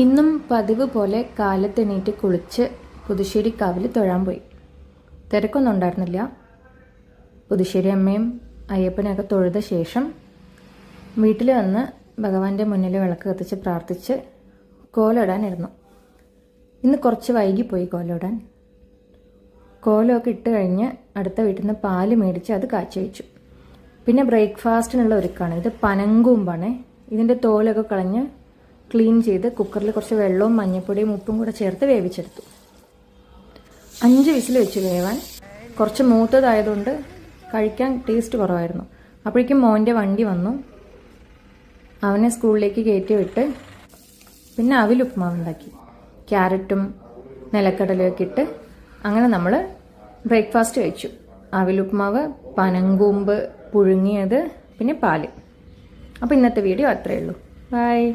ഇന്നും പതിവ് പോലെ കാലത്തെണീറ്റ് കുളിച്ച് പുതുശ്ശേരി കാവിൽ തൊഴാൻ പോയി. തിരക്കൊന്നും ഉണ്ടായിരുന്നില്ല പുതുശ്ശേരി അമ്മയും അയ്യപ്പനെയൊക്കെ തൊഴുത ശേഷം വീട്ടിൽ വന്ന് ഭഗവാന്റെ മുന്നിൽ വിളക്ക് കത്തിച്ച് പ്രാർത്ഥിച്ച് കോലിടാനിരുന്നു ഇന്ന് കുറച്ച് വൈകിപ്പോയി കോലിടാൻ കോലമൊക്കെ ഇട്ട് കഴിഞ്ഞ് അടുത്ത വീട്ടിൽ നിന്ന് പാൽ മേടിച്ച് അത് കാച്ചി വെച്ചു. പിന്നെ ബ്രേക്ക്ഫാസ്റ്റിനുള്ള ഒരുക്കാണ്. ഇത് പനങ്കൂമ്പാണ്. ഇതിന്റെ തോലൊക്കെ കളഞ്ഞ് ക്ലീൻ ചെയ്ത് കുക്കറിൽ കുറച്ച് വെള്ളവും മഞ്ഞൾപ്പൊടിയും ഉപ്പും കൂടെ ചേർത്ത് വേവിച്ചെടുത്തു. അഞ്ച് വിസിൽ വെച്ച് വേവാൻ കുറച്ച് മൂത്തതായതുകൊണ്ട് കഴിക്കാൻ ടേസ്റ്റ് കുറവായിരുന്നു. അപ്പോഴേക്കും മോന്റെ വണ്ടി വന്നു. അവനെ സ്കൂളിലേക്ക് കയറ്റി വിട്ട് പിന്നെ അവിലുപ്മാവ് ഉണ്ടാക്കി. ക്യാരറ്റും നിലക്കടലയൊക്കെ ഇട്ട് അങ്ങനെ നമ്മൾ ബ്രേക്ക്ഫാസ്റ്റ് കഴിച്ചു. അവിലുപ്മാവ് പനങ്കൂമ്പ് പുഴുങ്ങിയത് പിന്നെ പാൽ. അപ്പോൾ ഇന്നത്തെ വീഡിയോ അത്രയേ ഉള്ളൂ. ബൈ